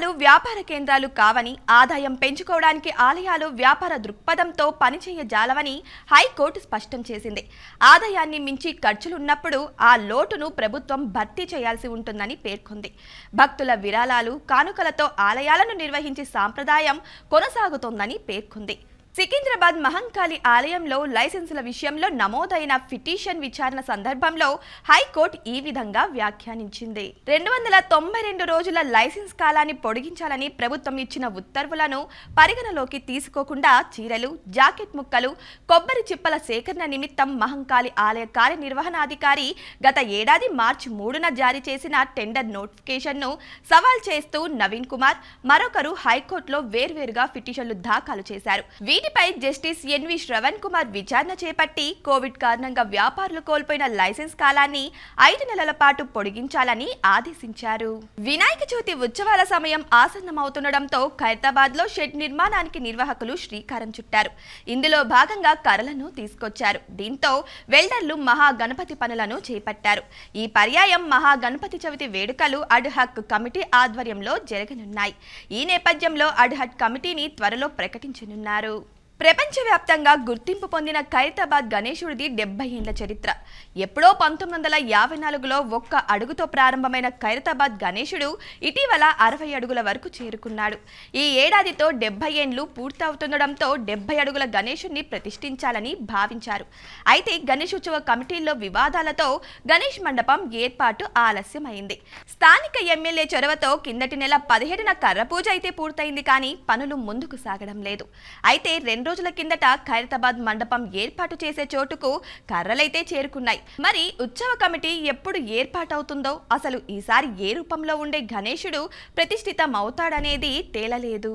ఆలయాలు వ్యాపార కేంద్రాలు కావని ఆదాయం పెంచుకోవడానికి ఆలయాలు వ్యాపార దృక్పథంతో పనిచేయజాలవని హైకోర్టు స్పష్టం చేసింది. ఆదాయాన్ని మించి ఖర్చులున్నప్పుడు ఆ లోటును ప్రభుత్వం భర్తీ చేయాల్సి ఉంటుందని పేర్కొంది. భక్తుల విరాళాలు కానుకలతో ఆలయాలను నిర్వహించే సాంప్రదాయం కొనసాగుతోందని పేర్కొంది. సికింద్రాబాద్ మహంకాళి ఆలయంలో లైసెన్సుల విషయంలో నమోదైన పిటిషన్ విచారణ సందర్భంలో హైకోర్టు ఈ విధంగా వ్యాఖ్యానించింది. రెండు వందల తొంభై రెండు రోజుల లైసెన్స్ కాలాన్ని పొడిగించాలని ప్రభుత్వం ఇచ్చిన ఉత్తర్వులను పరిగణలోకి తీసుకోకుండా చీరలు జాకెట్ ముక్కలు కొబ్బరి చిప్పల సేకరణ నిమిత్తం మహంకాళి ఆలయ కార్యనిర్వహణాధికారి గత ఏడాది మార్చి మూడున జారీ చేసిన టెండర్ నోటిఫికేషన్ను సవాల్ చేస్తూ నవీన్ కుమార్ మరొకరు హైకోర్టులో వేర్వేరుగా పిటిషన్లు దాఖలు చేశారు. వీటి దీనిపై జస్టిస్ ఎన్వి శ్రవణ్ కుమార్ విచారణ చేపట్టి కోవిడ్ కారణంగా వ్యాపారులు కోల్పోయిన లైసెన్స్ కాలాన్ని ఐదు నెలల పాటు పొడిగించాలని ఆదేశించారు. వినాయక చవితి ఉత్సవాల సమయం ఆసన్నమవుతుండటంతో ఖైరతాబాద్లో షెడ్ నిర్మాణానికి నిర్వాహకులు శ్రీకారం చుట్టారు. ఇందులో భాగంగా కర్రలను తీసుకొచ్చారు. దీంతో వెల్డర్లు మహాగణపతి పనులను చేపట్టారు. ఈ పర్యాయం మహాగణపతి చవితి వేడుకలు అడ్హక్ కమిటీ ఆధ్వర్యంలో జరగనున్నాయి. ఈ నేపథ్యంలో అడ్హక్ కమిటీని త్వరలో ప్రకటించనున్నారు. ప్రపంచవ్యాప్తంగా గుర్తింపు పొందిన ఖైరతాబాద్ గణేశుడిది డెబ్బై ఏళ్ళ చరిత్ర. ఎప్పుడో పంతొమ్మిది వందల యాభై నాలుగులో ఒక్క అడుగుతో ప్రారంభమైన ఖైరతాబాద్ గణేశుడు ఇటీవల అరవై అడుగుల వరకు చేరుకున్నాడు. ఈ ఏడాదితో డెబ్బై ఏండ్లు పూర్తవుతుండడంతో డెబ్బై అడుగుల గణేశుడిని ప్రతిష్ఠించాలని భావించారు. అయితే గణేశోత్సవ కమిటీల్లో వివాదాలతో గణేష్ మండపం ఏర్పాటు ఆలస్యమైంది. స్థానిక ఎమ్మెల్యే చొరవతో కిందటి నెల పదిహేడున కర్రపూజ అయితే పూర్తయింది కానీ పనులు ముందుకు సాగడం లేదు. అయితే రెండు రోజుల కిందట ఖైరతాబాద్ మండపం ఏర్పాటు చేసే చోటుకు కర్రలైతే చేరుకున్నాయి. మరి ఉత్సవ కమిటీ ఎప్పుడు ఏర్పాటవుతుందో అసలు ఈసారి ఏ రూపంలో ఉండే గణేశుడు ప్రతిష్ఠితం అవుతాడనేది తేలలేదు.